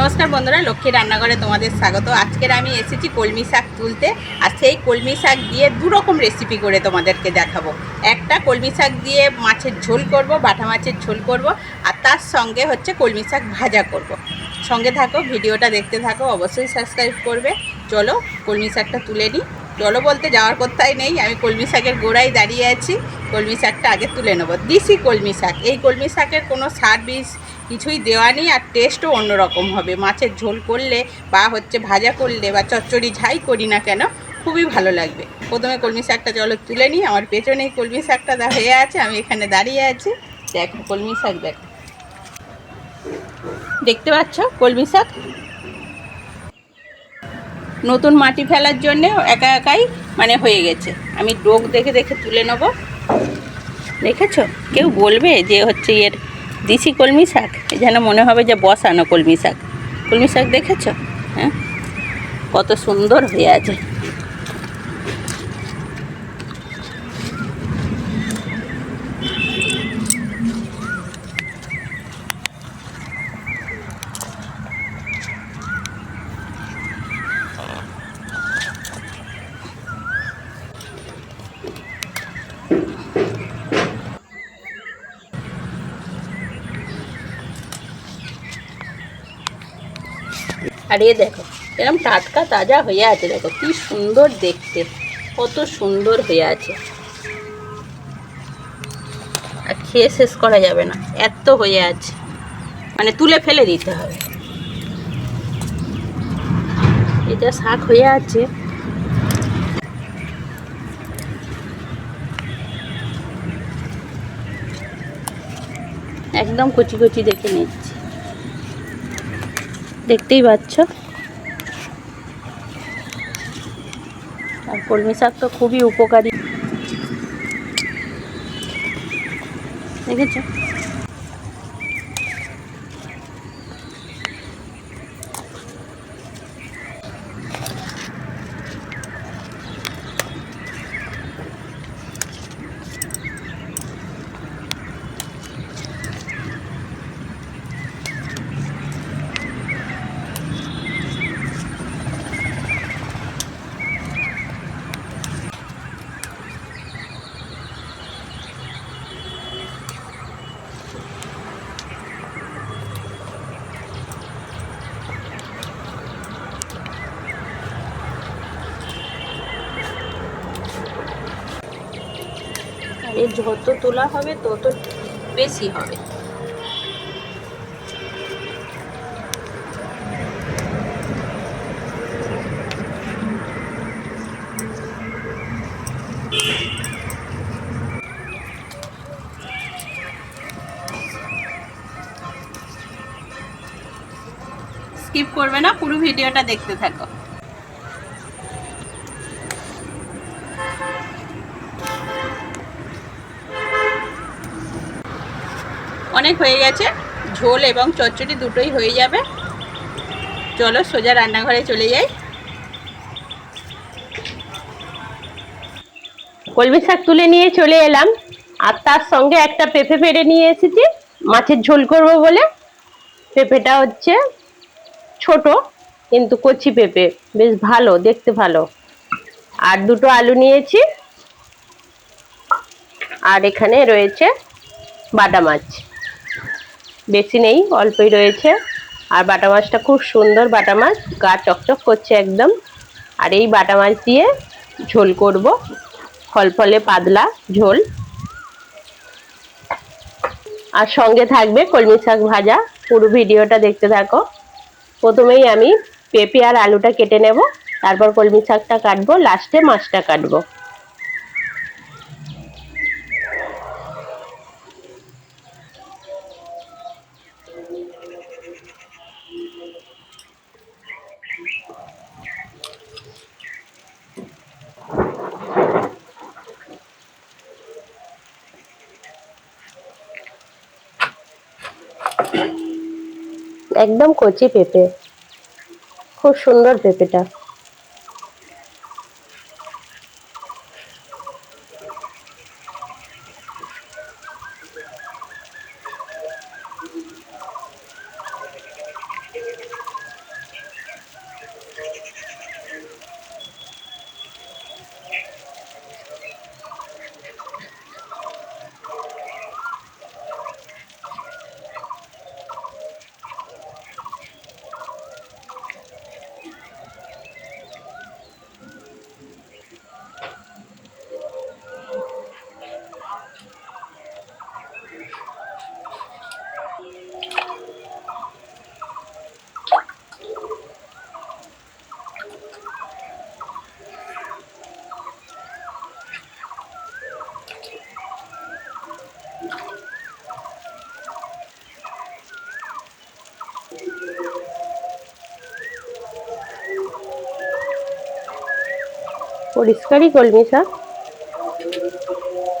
নমস্কার বন্ধুরা, লক্ষ্মী রান্নাঘরে তোমাদের স্বাগত। আজকের আমি এসেছি কলমি শাক তুলতে। আর সেই কলমি শাক দিয়ে দু রকম রেসিপি করে তোমাদেরকে দেখাবো। একটা কলমি শাক দিয়ে মাছের ঝোল করব, বাটা মাছের ঝোল করব, আর তার সঙ্গে হচ্ছে কলমি শাক ভাজা করব। সঙ্গে থাকো, ভিডিওটা দেখতে থাকো, অবশ্যই সাবস্ক্রাইব করবে। চলো, কলমি শাকটা তুলে নিই। চলো বলতে যাওয়ার কোথায় নেই, আমি কলমি শাকের গোড়ায় দাঁড়িয়ে আছি। কলমি শাকটা আগে তুলে নেব। দিশি কলমি শাক। এই কলমি শাকের কোনো সার বিষ কিছুই দেওয়া নেই আর টেস্টও অন্যরকম হবে। মাছের ঝোল করলে বা হচ্ছে ভাজা করলে বা চচ্চড়ি ঝাই করি না কেন, খুবই ভালো লাগবে। প্রথমে কলমি শাকটা চলো তুলে নিই। আমার পেছনেই কলমি শাকটা হয়ে আছে, আমি এখানে দাঁড়িয়ে আছি। দেখো কলমি শাক দেখো। দেখতে পাচ্ছ কলমি শাক? নতুন মাটি ফেলার জন্যে একা একাই মানে হয়ে গেছে। আমি ডোক দেখে দেখে তুলে নেব। দেখেছ? কেউ বলবে যে হচ্ছে এর দিশি কলমি শাক যেন মনে হবে যে বসানো কলমি শাক। কলমি শাক দেখেছ? হ্যাঁ? কত সুন্দর হয়ে আছে। আর এ দেখো। এরকম টাটকা তাজা হয়ে আছে দেখো, কি সুন্দর দেখতে, কত সুন্দর হয়ে আছে। আর খেয়ে শেষ করা যাবে না, এত হয়ে আছে। মানে তুলে ফেলে দিতে হবে। এটা শাক হয়ে আছে। একদম কচি কচি দেখে নিচ্ছি। দেখতেই পাচ্ছ। আর কলমি শাক তো খুবই উপকারী। দেখেছ? যত তোলা হবে তত বেশি হবে। স্কিপ করবে না পুরো ভিডিওটা দেখতে থাকো। অনেক হয়ে গেছে। ঝোল এবং চচ্চড়ি দুটোই হয়ে যাবে। চলো সোজা রান্নাঘরে চলে যাই। কলমি শাক তুলে নিয়ে চলে এলাম। আর তার সঙ্গে একটা পেঁপে পেড়ে নিয়ে এসেছি। মাছের ঝোল করব বলে। পেঁপেটা হচ্ছে ছোট, কিন্তু কচি পেঁপে। বেশ ভালো, দেখতে ভালো। আর দুটো আলু নিয়েছি। আর এখানে রয়েছে বাটা মাছ। বেশি নেই, অল্পই রয়েছে। আর বাটা মাছটা খুব সুন্দর, বাটা মাছ। গা চকচক করছে একদম। আর এই বাটা মাছ দিয়ে ঝোল করব। ফল ফলে পাতলা ঝোল। আর সঙ্গে থাকবে কলমি শাক ভাজা। পুরো ভিডিওটা দেখতে থাকো। প্রথমেই আমি পেঁপে আর আলুটা কেটে নেব। তারপর কলমি শাকটা কাটবো। লাস্টে মাছটা কাটবো। একদম কচি পেঁপে। খুব সুন্দর পেঁপেটা। পরিষ্কারই কলমি শাক।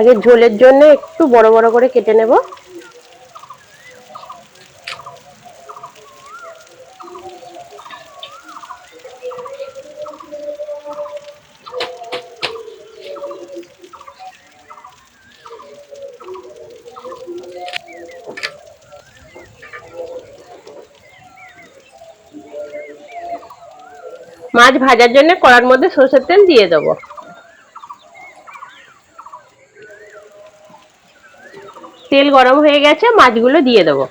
আগে ঝোলের জন্য একটু বড় বড় করে কেটে নেব। মাছ ভাজার জন্য কড়ার মধ্যে সরষের তেল দিয়ে দেব। তেল গরম হয়ে গেছে, মাছগুলো দিয়ে দেবো।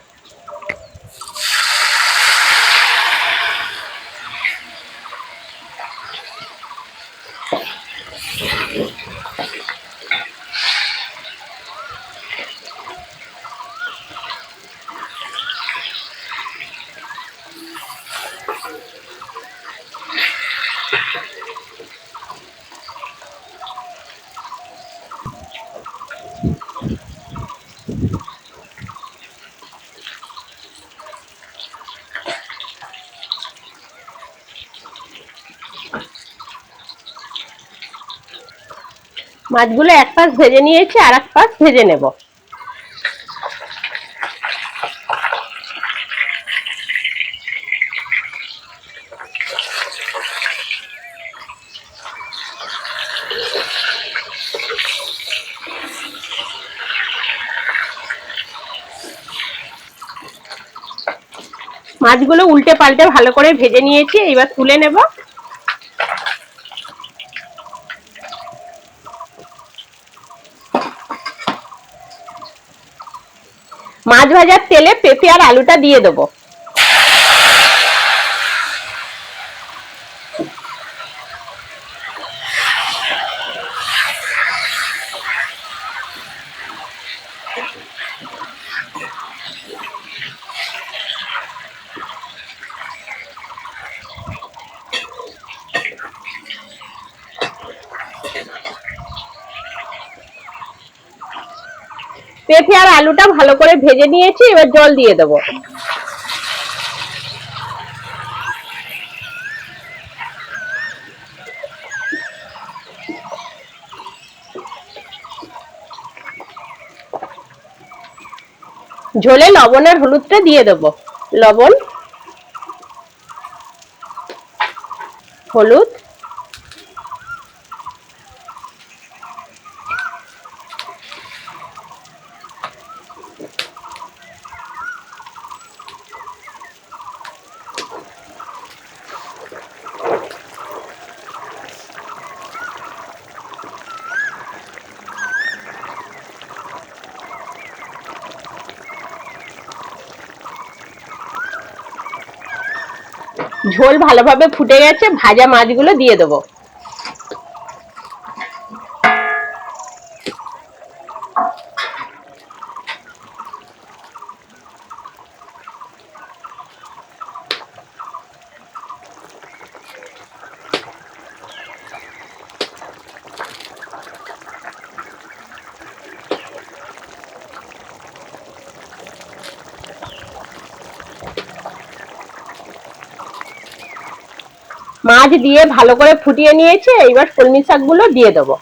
মাছগুলো এক পাশ ভেজে নিয়েছি আর এক পাশ ভেজে নেব। মাছগুলো উল্টে পাল্টে ভালো করে ভেজে নিয়েছি এবার তুলে নেব। মাছ ভাজার তেলে পেঁপে আর আলুটা দিয়ে দেবো। পেঁপে আর আলুটা ভালো করে ভেজে নিয়েছি, এবার জল দিয়ে দেবো। ঝোলে লবণ আর হলুদটা দিয়ে দেবো। লবণ, হলুদ ঝোল ভালোভাবে ফুটে গেছে ভাজা মাছগুলো দিয়ে দেবো। মাছ দিয়ে ভালো করে ফুটিয়ে নিয়েছে এবার কলমি শাকগুলো দিয়ে দেবো।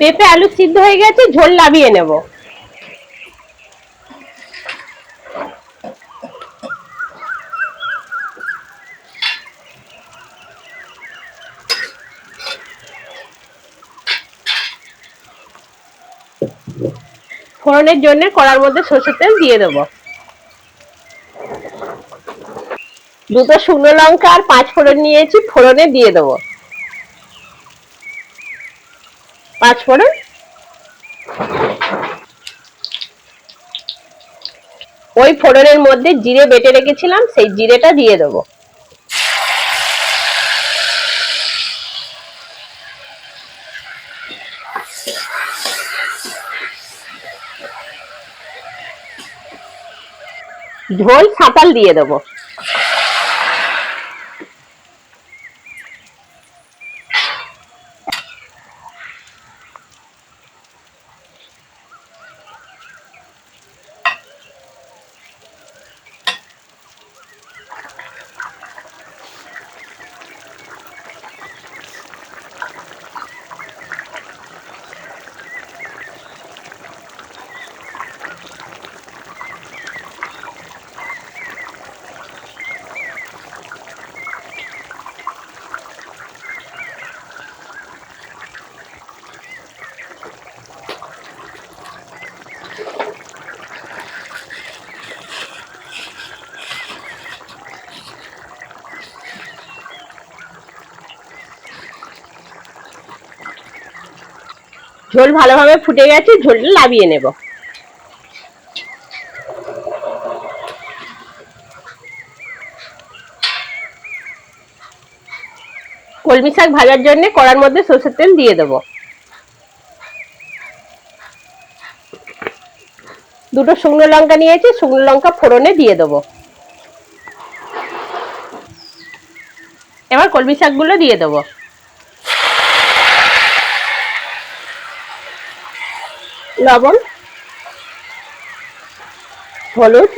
পেঁপে, আলু সিদ্ধ হয়ে গেছে, ঝোল নামিয়ে নেব। ফোড়নের জন্য কড়ার মধ্যে সর্ষের তেল দিয়ে দেব। দুটো শুকনো লঙ্কা আর পাঁচ ফোড়ন নিয়েছি, ফোড়নে দিয়ে দেবো। পাঁচ ফোড়ন। ওই ফোড়নের মধ্যে জিরে বেটে রেখেছিলাম, সেই জিরেটা দিয়ে দেবো। ঝোল সাঁতাল দিয়ে দেবো। ঝোল ভালোভাবে ফুটে গেছে, ঝোলটা লাবিয়ে নেব। কলমি শাক ভাজার জন্য কড়ার মধ্যে সরষের তেল দিয়ে দেবো। দুটো শুকনো লঙ্কা নিয়েছি, শুকনো লঙ্কা ফোড়নে দিয়ে দেবো। এবার কলমি শাকগুলো দিয়ে দেবো। লবণ হলুদ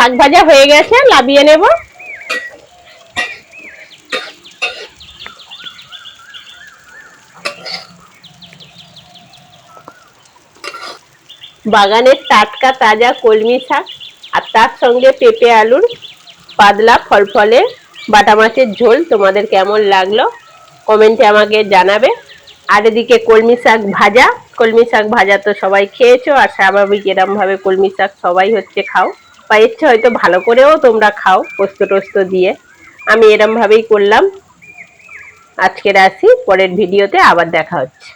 শাক ভাজা হয়ে গেছে, লাবিয়ে নেব। বাগানের টাটকা তাজা কলমি শাক আর তার সঙ্গে পেঁপে আলুর পাতলা ফলফলে বাটা মাছের ঝোল তোমাদের কেমন লাগল, কমেন্টে আমাকে জানাবে। আর এদিকে কলমি শাক ভাজা, কলমি শাক ভাজা তো সবাই খেয়েছো, আর স্বাভাবিক এরম ভাবে কলমি শাক সবাই হচ্ছে খাও। বা এর হয়তো ভালো করেও তোমরা খাও পোস্ত টোস্ত দিয়ে। আমি এরমভাবেই করলাম। আজকের আসি পরের ভিডিওতে আবার দেখা হচ্ছে।